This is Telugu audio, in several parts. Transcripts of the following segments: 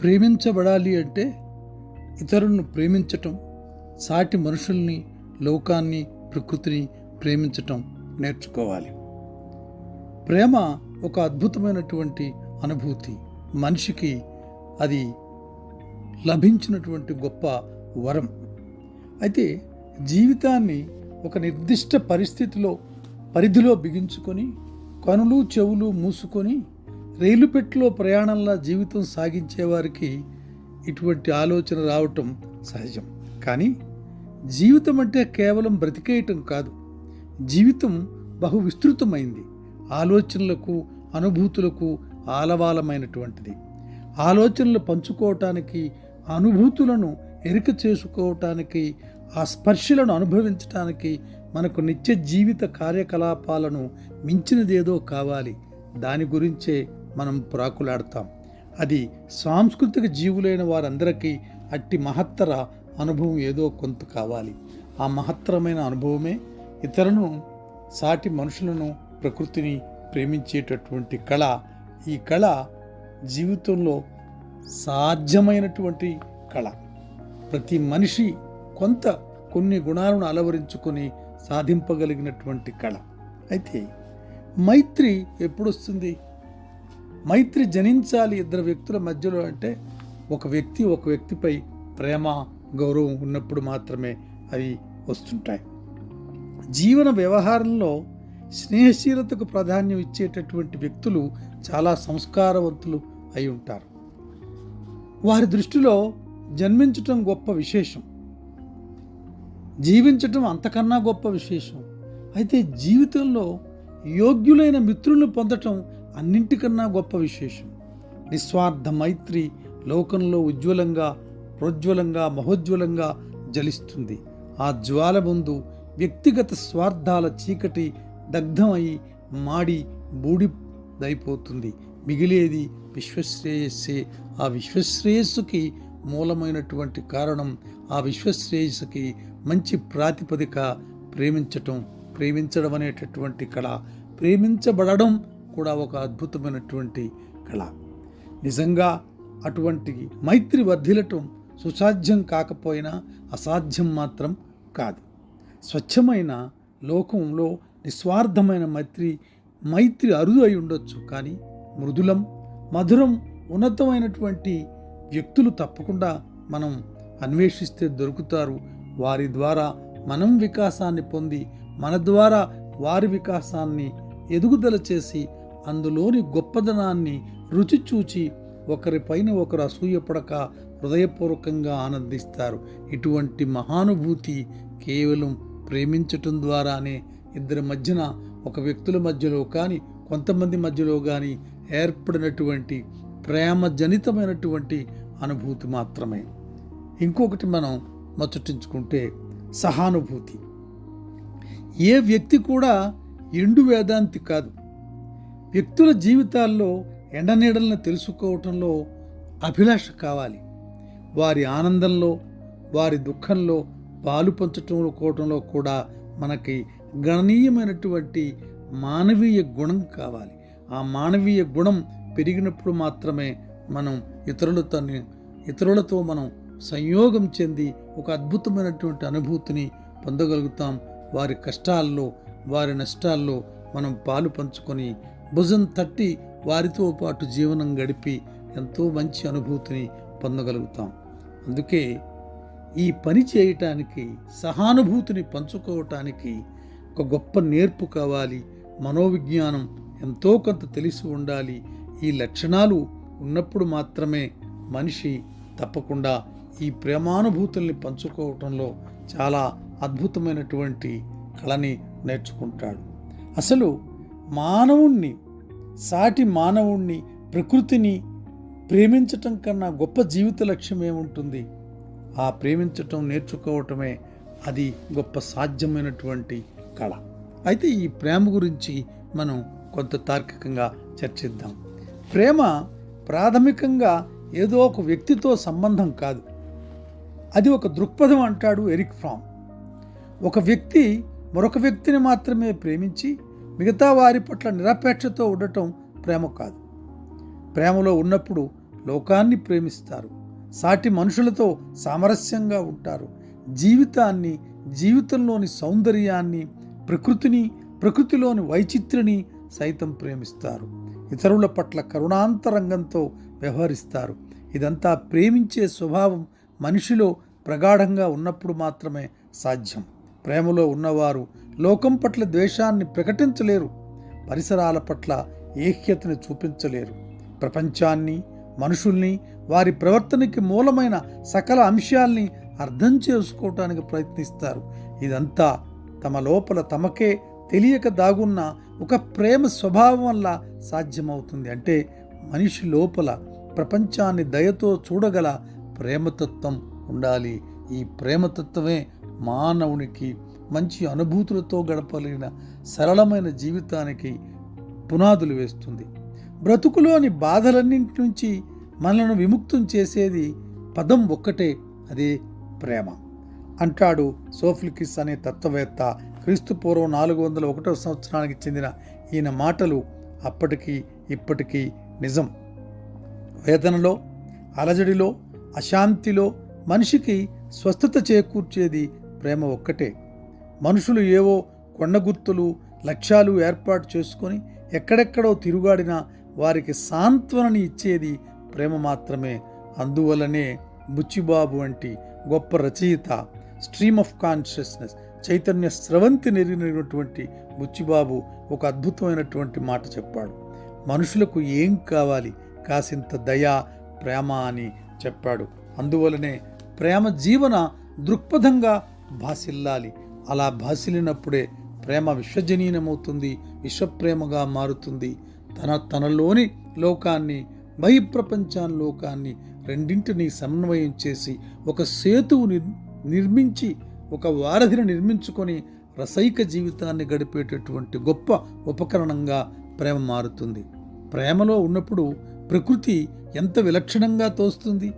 ప్రేమించబడాలి అంటే ఇతరులను ప్రేమించటం సాటి మనుషుల్ని లోకాన్ని ప్రకృతిని ప్రేమించటం నేర్చుకోవాలి. ప్రేమ ఒక అద్భుతమైనటువంటి అనుభూతి. మనిషికి అది లభించినటువంటి గొప్ప వరం. అయితే జీవితాన్ని ఒక నిర్దిష్ట పరిస్థితిలో పరిధిలో బిగించుకొని కనులు చెవులు మూసుకొని రైలు పెట్టెలో ప్రయాణంలా జీవితం సాగించేవారికి ఇటువంటి ఆలోచన రావటం సహజం. కానీ జీవితం అంటే కేవలం బ్రతికేయటం కాదు. జీవితం బహు విస్తృతమైంది. ఆలోచనలకు అనుభూతులకు ఆలవాలమైనటువంటిది. ఆలోచనలు పంచుకోవటానికి అనుభూతులను ఎరిక చేసుకోవటానికి ఆ స్పర్శలను అనుభవించటానికి మనకు నిత్య జీవిత కార్యకలాపాలను మించినదేదో కావాలి. దాని గురించే మనం ప్రాకులాడతాం. అది సాంస్కృతిక జీవులైన వారందరికీ అట్టి మహత్తర అనుభవం ఏదో కొంత కావాలి. ఆ మహత్తరమైన అనుభవమే ఇతరులను సాటి మనుషులను ప్రకృతిని ప్రేమించేటటువంటి కళ. ఈ కళ జీవితంలో సాధ్యమైనటువంటి కళ. ప్రతి మనిషి కొంత కొన్ని గుణాలను అలవరించుకొని సాధింపగలిగినటువంటి కళ. అయితే మైత్రి ఎప్పుడొస్తుంది? మైత్రి జనించాలి ఇద్దరు వ్యక్తుల మధ్యలో అంటే ఒక వ్యక్తి ఒక వ్యక్తిపై ప్రేమ గౌరవం ఉన్నప్పుడు మాత్రమే అవి వస్తుంటాయి. జీవన వ్యవహారంలో స్నేహశీలతకు ప్రాధాన్యం ఇచ్చేటటువంటి వ్యక్తులు చాలా సంస్కారవంతులు అయి ఉంటారు. వారి దృష్టిలో జన్మించటం గొప్ప విశేషం. జీవించటం అంతకన్నా గొప్ప విశేషం. అయితే జీవితంలో యోగ్యులైన మిత్రులను పొందటం అన్నింటికన్నా గొప్ప విశేషం. నిస్వార్థ మైత్రి లోకంలో ఉజ్వలంగా ప్రోజ్వలంగా మహోజ్వలంగా జలిస్తుంది. ఆ జ్వాల ముందు వ్యక్తిగత స్వార్థాల చీకటి దగ్ధమై మాడి బూడిదైపోతుంది. మిగిలేది విశ్వశ్రేయస్సే. ఆ విశ్వశ్రేయస్సుకి మూలమైనటువంటి కారణం ఆ విశ్వశ్రేయస్సుకి మంచి ప్రాతిపదిక ప్రేమించటం ప్రేమించడం అనేటటువంటి కళ. ప్రేమించబడడం కూడా ఒక అద్భుతమైనటువంటి కళ. నిజంగా అటువంటి మైత్రి వర్ధిల్లటం సుసాధ్యం కాకపోయినా అసాధ్యం మాత్రం కాదు. స్వచ్ఛమైన లోకంలో నిస్వార్థమైన మైత్రి మైత్రి అరుదు అయి ఉండొచ్చు కానీ మృదులం మధురం ఉన్నతమైనటువంటి వ్యక్తులు తప్పకుండా మనం అన్వేషిస్తే దొరుకుతారు. వారి ద్వారా మనం వికాసాన్ని పొంది మన ద్వారా వారి వికాసాన్ని ఎదుగుదల చేసి అందులోని గొప్పదనాన్ని రుచి చూచి ఒకరిపైన ఒకరు అసూయపడక హృదయపూర్వకంగా ఆనందిస్తారు. ఇటువంటి మహానుభూతి కేవలం ప్రేమించటం ద్వారానే ఇద్దరి మధ్యన ఒక వ్యక్తుల మధ్యలో కానీ కొంతమంది మధ్యలో కానీ ఏర్పడినటువంటి ప్రేమ జనితమైనటువంటి అనుభూతి మాత్రమే. ఇంకొకటి మనం ముచ్చటించుకుంటే సహానుభూతి. ఏ వ్యక్తి కూడా ఎండు వేదాంతి కాదు. వ్యక్తుల జీవితాల్లో ఎండనీడలను తెలుసుకోవటంలో అభిలాష కావాలి. వారి ఆనందంలో వారి దుఃఖంలో పాలు పంచటంలో కూడా మనకి గణనీయమైనటువంటి మానవీయ గుణం కావాలి. ఆ మానవీయ గుణం పెరిగినప్పుడు మాత్రమే మనం ఇతరులతో ఇతరులతో మనం సంయోగం చెంది ఒక అద్భుతమైనటువంటి అనుభూతిని పొందగలుగుతాం. వారి కష్టాల్లో వారి నష్టాల్లో మనం పాలు పంచుకొని భుజం తట్టి వారితో పాటు జీవనం గడిపి ఎంతో మంచి అనుభూతిని పొందగలుగుతాం. అందుకే ఈ పని చేయటానికి సహానుభూతిని పంచుకోవటానికి ఒక గొప్ప నేర్పు కావాలి. మనోవిజ్ఞానం ఎంతో కొంత తెలిసి ఉండాలి. ఈ లక్షణాలు ఉన్నప్పుడు మాత్రమే మనిషి తప్పకుండా ఈ ప్రేమానుభూతుల్ని పంచుకోవటంలో చాలా అద్భుతమైనటువంటి కళని నేర్చుకుంటాడు. అసలు మానవుణ్ణి సాటి మానవుణ్ణి ప్రకృతిని ప్రేమించటం కన్నా గొప్ప జీవిత లక్ష్యం ఏముంటుంది? ఆ ప్రేమించటం నేర్చుకోవటమే అది గొప్ప సాధ్యమైనటువంటి కళ. అయితే ఈ ప్రేమ గురించి మనం కొంత తార్కికంగా చర్చిద్దాం. ప్రేమ ప్రాథమికంగా ఏదో ఒక వ్యక్తితో సంబంధం కాదు. అది ఒక దృక్పథం అంటాడు ఎరిక్ ఫ్రామ్. ఒక వ్యక్తి మరొక వ్యక్తిని మాత్రమే ప్రేమించి మిగతా వారి పట్ల నిరపేక్షతో ఉండటం ప్రేమ కాదు. ప్రేమలో ఉన్నప్పుడు లోకాన్ని ప్రేమిస్తారు. సాటి మనుషులతో సామరస్యంగా ఉంటారు. జీవితాన్ని జీవితంలోని సౌందర్యాన్ని ప్రకృతిని ప్రకృతిలోని వైచిత్రిని సైతం ప్రేమిస్తారు. ఇతరుల పట్ల కరుణాంతరంగంతో వ్యవహరిస్తారు. ఇదంతా ప్రేమించే స్వభావం మనిషిలో ప్రగాఢంగా ఉన్నప్పుడు మాత్రమే సాధ్యం. ప్రేమలో ఉన్నవారు లోకం పట్ల ద్వేషాన్ని ప్రకటించలేరు. పరిసరాల పట్ల ఏహ్యతని చూపించలేరు. ప్రపంచాన్ని మనుషుల్ని వారి ప్రవర్తనకి మూలమైన సకల అంశాల్ని అర్థం చేసుకోవటానికి ప్రయత్నిస్తారు. ఇదంతా తమ లోపల తమకే తెలియక దాగున్న ఒక ప్రేమ స్వభావం వల్ల సాధ్యమవుతుంది. అంటే మనిషి లోపల ప్రపంచాన్ని దయతో చూడగల ప్రేమతత్వం ఉండాలి. ఈ ప్రేమతత్వమే మానవునికి మంచి అనుభూతులతో గడపలిగిన సరళమైన జీవితానికి పునాదులు వేస్తుంది. బ్రతుకులోని బాధలన్నింటి నుంచి మనలను విముక్తం చేసేది పదం ఒక్కటే అదే ప్రేమ. అంటాడు సోఫ్లికిస్ అనే తత్వవేత్త. క్రీస్తు పూర్వం నాలుగు వందల ఒకటో సంవత్సరానికి చెందిన ఈయన మాటలు అప్పటికీ ఇప్పటికీ నిజం. వేదనలో అలజడిలో అశాంతిలో మనిషికి స్వస్థత చేకూర్చేది ప్రేమ ఒక్కటే. మనుషులు ఏవో కొండ గుర్తులు లక్ష్యాలు ఏర్పాటు చేసుకొని ఎక్కడెక్కడో తిరుగాడినా వారికి సాంత్వనని ఇచ్చేది ప్రేమ మాత్రమే. అందువలనే బుచ్చిబాబు వంటి గొప్ప రచయిత స్ట్రీమ్ ఆఫ్ కాన్షియస్నెస్ చైతన్య స్రవంతి నెరిగినటువంటి బుచ్చిబాబు ఒక అద్భుతమైనటువంటి మాట చెప్పాడు. మనుషులకు ఏం కావాలి? కాసింత దయ ప్రేమ అని చెప్పాడు. అందువలనే ప్రేమ జీవన దృక్పథంగా భాసిల్లాలి. అలా భాసిల్లినప్పుడే ప్రేమ విశ్వజనీనమవుతుంది విశ్వప్రేమగా మారుతుంది. తన తనలోని లోకాన్ని బహి ప్రపంచాన్ లోకాన్ని రెండింటినీ సమన్వయం చేసి ఒక సేతువు నిర్ నిర్మించి ఒక వారధిని నిర్మించుకొని రసైక జీవితాన్ని గడిపేటటువంటి గొప్ప ఉపకరణంగా ప్రేమ మారుతుంది. ప్రేమలో ఉన్నప్పుడు ప్రకృతి ఎంత విలక్షణంగా తోస్తుంది?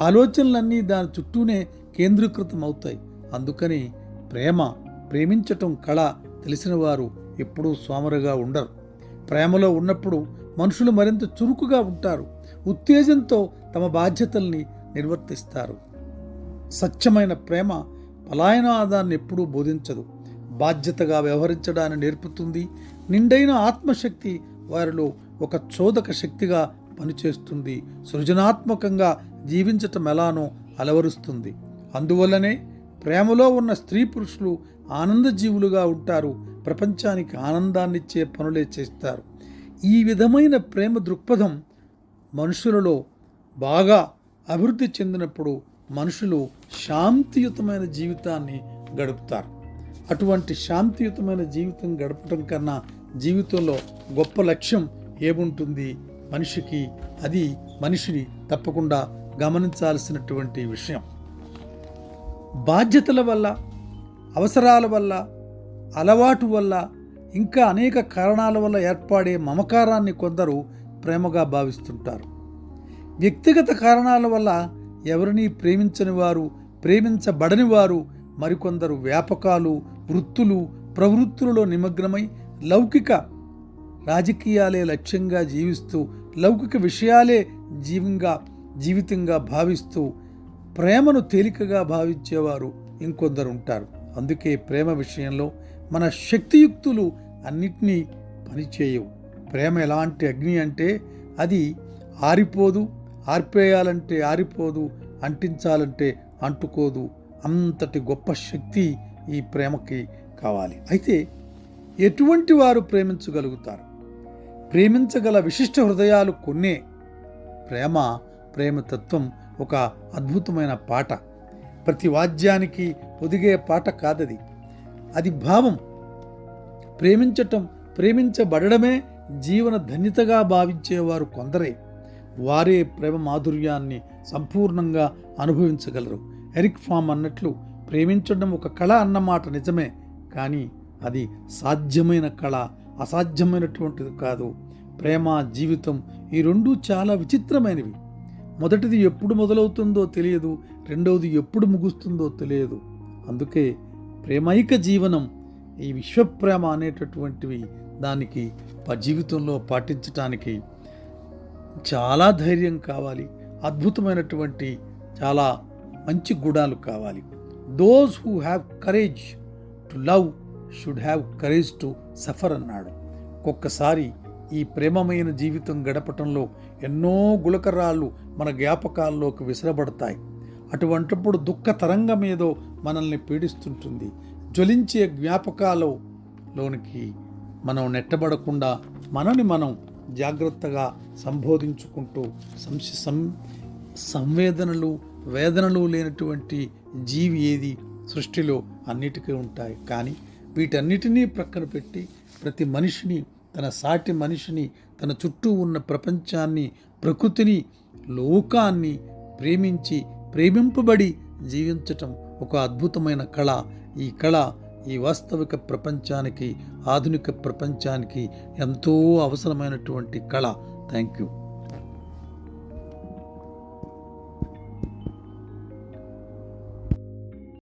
ఆలోచనలన్నీ దాని చుట్టూనే కేంద్రీకృతం అవుతాయి అందుకని ప్రేమ ప్రేమించటం కళ తెలిసిన వారు ఎప్పుడూ సోమరుగా ఉండరు. ప్రేమలో ఉన్నప్పుడు మనుషులు మరింత చురుకుగా ఉంటారు. ఉత్తేజంతో తమ బాధ్యతల్ని నిర్వర్తిస్తారు. సత్యమైన ప్రేమ పలాయనాదాన్ని ఎప్పుడూ బోధించదు. బాధ్యతగా వ్యవహరించడాన్ని నేర్పుతుంది. నిండైన ఆత్మశక్తి వారిలో ఒక చోదక శక్తిగా పనిచేస్తుంది. సృజనాత్మకంగా జీవించటం ఎలానో అలవరుస్తుంది. అందువల్లనే ప్రేమలో ఉన్న స్త్రీ పురుషులు ఆనందజీవులుగా ఉంటారు. ప్రపంచానికి ఆనందాన్నిచ్చే పనులే చేస్తారు. ఈ విధమైన ప్రేమ దృక్పథం మనుషులలో బాగా అభివృద్ధి చెందినప్పుడు మనుషులు శాంతియుతమైన జీవితాన్ని గడుపుతారు. అటువంటి శాంతియుతమైన జీవితం గడపటం కన్నా జీవితంలో గొప్ప లక్ష్యం ఏముంటుంది? మనిషికి అది మనిషిని తప్పకుండా గమనించాల్సినటువంటి విషయం. బాధ్యతల వల్ల అవసరాల వల్ల అలవాటు వల్ల ఇంకా అనేక కారణాల వల్ల ఏర్పడే మమకారాన్ని కొందరు ప్రేమగా భావిస్తుంటారు. వ్యక్తిగత కారణాల వల్ల ఎవరిని ప్రేమించని వారు ప్రేమించబడని వారు మరికొందరు వ్యాపకాలు వృత్తులు ప్రవృత్తులలో నిమగ్నమై లౌకిక రాజకీయాలే లక్ష్యంగా జీవిస్తూ లౌకిక విషయాలే జీవంగా జీవితంగా భావిస్తూ ప్రేమను తేలికగా భావించేవారు ఇంకొందరు ఉంటారు అందుకే ప్రేమ విషయంలో మన శక్తియుక్తులు అన్నిటినీ పనిచేయవు. ప్రేమ ఎలాంటి అగ్ని అంటే అది ఆరిపోదు ఆర్పేయాలంటే ఆరిపోదు అంటించాలంటే అంటుకోదు. అంతటి గొప్ప శక్తి ఈ ప్రేమకి కావాలి. అయితే ఎటువంటి వారు ప్రేమించగలుగుతారు? ప్రేమించగల విశిష్ట హృదయాలు కొన్నే. ప్రేమ ప్రేమతత్వం ఒక అద్భుతమైన పాట. ప్రతి వాద్యానికి ఒదిగే పాట కాదది. అది భావం. ప్రేమించటం ప్రేమించబడమే జీవన ధన్యతగా భావించేవారు కొందరే. వారే ప్రేమ మాధుర్యాన్ని సంపూర్ణంగా అనుభవించగలరు. ఎరిక్ ఫామ్ అన్నట్లు ప్రేమించడం ఒక కళ అన్నమాట నిజమే కానీ అది సాధ్యమైన కళ అసాధ్యమైనటువంటిది కాదు. ప్రేమ జీవితం ఈ రెండూ చాలా విచిత్రమైనవి. మొదటిది ఎప్పుడు మొదలవుతుందో తెలియదు రెండవది ఎప్పుడు ముగుస్తుందో తెలియదు. అందుకే ప్రేమైక జీవనం ఈ విశ్వప్రేమ అనేటటువంటివి దానికి ప- జీవితంలో పాటించటానికి చాలా ధైర్యం కావాలి. అద్భుతమైనటువంటి చాలా మంచి గుణాలు కావాలి. Those who have courage to love should have courage to suffer అన్నాడు. ఒక్కొక్కసారి ఈ ప్రేమమైన జీవితం గడపటంలో ఎన్నో గులకరాళ్ళు మన జ్ఞాపకాల్లోకి విసరబడతాయి. అటువంటిప్పుడు దుఃఖ తరంగం ఏదో మనల్ని పీడిస్తుంటుంది. జ్వలించే జ్ఞాపకాలలోనికి మనం నెట్టబడకుండా మనని మనం జాగ్రత్తగా సంబోధించుకుంటూ సంశ సం సంవేదనలు వేదనలు లేనటువంటి జీవి ఏది సృష్టిలో అన్నిటికీ ఉంటాయి. కానీ వీటన్నిటినీ ప్రక్కన పెట్టి ప్రతి మనిషిని తన సాటి మనిషిని తన చుట్టూ ఉన్న ప్రపంచాన్ని ప్రకృతిని లోకాన్ని ప్రేమించి ప్రేమింపబడి జీవించటం ఒక అద్భుతమైన కళ. ఈ కళ ఈ వాస్తవిక ప్రపంచానికి ఆధునిక ప్రపంచానికి ఎంతో అవసరమైనటువంటి కళ. Thank you